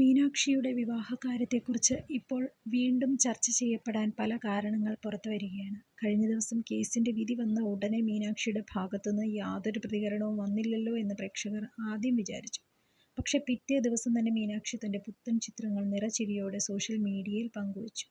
മീനാക്ഷിയുടെ വിവാഹകാര്യത്തെക്കുറിച്ച് ഇപ്പോൾ വീണ്ടും ചർച്ച ചെയ്യപ്പെടാൻ പല കാരണങ്ങൾ പുറത്തുവരികയാണ്. കഴിഞ്ഞ ദിവസം കേസിന്റെ വിധി വന്ന ഉടനെ മീനാക്ഷിയുടെ ഭാഗത്തുനിന്ന് യാതൊരു പ്രതികരണവും വന്നില്ലല്ലോ എന്ന് പ്രേക്ഷകർ ആദ്യം വിചാരിച്ചു. പക്ഷേ പിറ്റേ ദിവസം തന്നെ മീനാക്ഷി തന്റെ പുത്തൻ ചിത്രങ്ങൾ നിറച്ചിരിയോടെ സോഷ്യൽ മീഡിയയിൽ പങ്കുവച്ചു.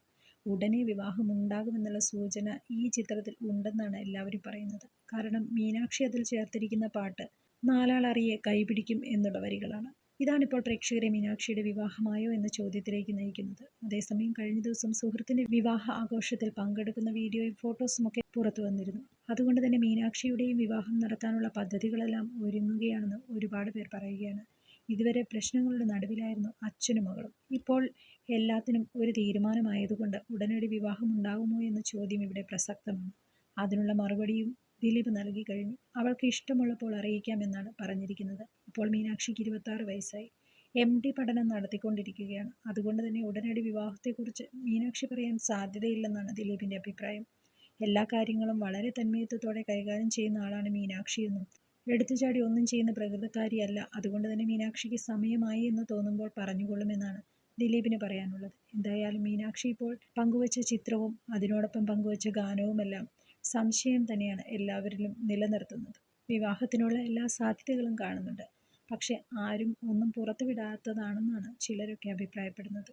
ഉടനെ വിവാഹമുണ്ടാകുമെന്നുള്ള സൂചന ഈ ചിത്രത്തിൽ ഉണ്ടെന്നാണ് എല്ലാവരും പറയുന്നത്. കാരണം മീനാക്ഷി അതിൽ ചേർത്തിരിക്കുന്ന പാട്ട് നാലാളറിയെ കൈപിടിക്കും എന്നുള്ള വരികളാണ്. ഇതാണിപ്പോൾ പ്രേക്ഷകരെ മീനാക്ഷിയുടെ വിവാഹമായോ എന്ന ചോദ്യത്തിലേക്ക് നയിക്കുന്നത്. അതേസമയം കഴിഞ്ഞ ദിവസം സുഹൃത്തിന്റെ വിവാഹ ആഘോഷത്തിൽ പങ്കെടുക്കുന്ന വീഡിയോയും ഫോട്ടോസുമൊക്കെ പുറത്തുവന്നിരുന്നു. അതുകൊണ്ട് തന്നെ മീനാക്ഷിയുടെയും വിവാഹം നടത്താനുള്ള പദ്ധതികളെല്ലാം ഒരുങ്ങുകയാണെന്ന് ഒരുപാട് പേർ പറയുകയാണ്. ഇതുവരെ പ്രശ്നങ്ങളുടെ നടുവിലായിരുന്നു അച്ഛനും മകളും. ഇപ്പോൾ എല്ലാത്തിനും ഒരു തീരുമാനമായതുകൊണ്ട് ഉടനടി വിവാഹം ഉണ്ടാകുമോ എന്ന ചോദ്യം ഇവിടെ പ്രസക്തമാണ്. അതിനുള്ള മറുപടിയും ദിലീപ് നൽകി കഴിഞ്ഞു അവൾക്ക് ഇഷ്ടമുള്ളപ്പോൾ അറിയിക്കാമെന്നാണ് പറഞ്ഞിരിക്കുന്നത്. ഇപ്പോൾ മീനാക്ഷിക്ക് ഇരുപത്താറ് വയസ്സായി. എം. ഡി പഠനം നടത്തിക്കൊണ്ടിരിക്കുകയാണ്. അതുകൊണ്ട് തന്നെ ഉടനടി വിവാഹത്തെക്കുറിച്ച് മീനാക്ഷി പറയാൻ സാധ്യതയില്ലെന്നാണ് ദിലീപിന്റെ അഭിപ്രായം. എല്ലാ കാര്യങ്ങളും വളരെ തന്മയത്വത്തോടെ കൈകാര്യം ചെയ്യുന്ന ആളാണ് മീനാക്ഷി എന്നും എടുത്തുചാടി ഒന്നും ചെയ്യുന്ന പ്രകൃതക്കാരിയല്ല. അതുകൊണ്ട് തന്നെ മീനാക്ഷിക്ക് സമയമായി എന്ന് തോന്നുമ്പോൾ പറഞ്ഞുകൊള്ളുമെന്നാണ് ദിലീപിന് പറയാനുള്ളത്. എന്തായാലും മീനാക്ഷി ഇപ്പോൾ പങ്കുവച്ച ചിത്രവും അതിനോടൊപ്പം പങ്കുവച്ച ഗാനവുമെല്ലാം സംശയം തന്നെയാണ് എല്ലാവരിലും നിലനിർത്തുന്നത്. വിവാഹത്തിനുള്ള എല്ലാ സാധ്യതകളും കാണുന്നുണ്ട്. പക്ഷേ ആരും ഒന്നും പുറത്തുവിടാത്തതാണെന്നാണ് ചിലരൊക്കെ അഭിപ്രായപ്പെടുന്നത്.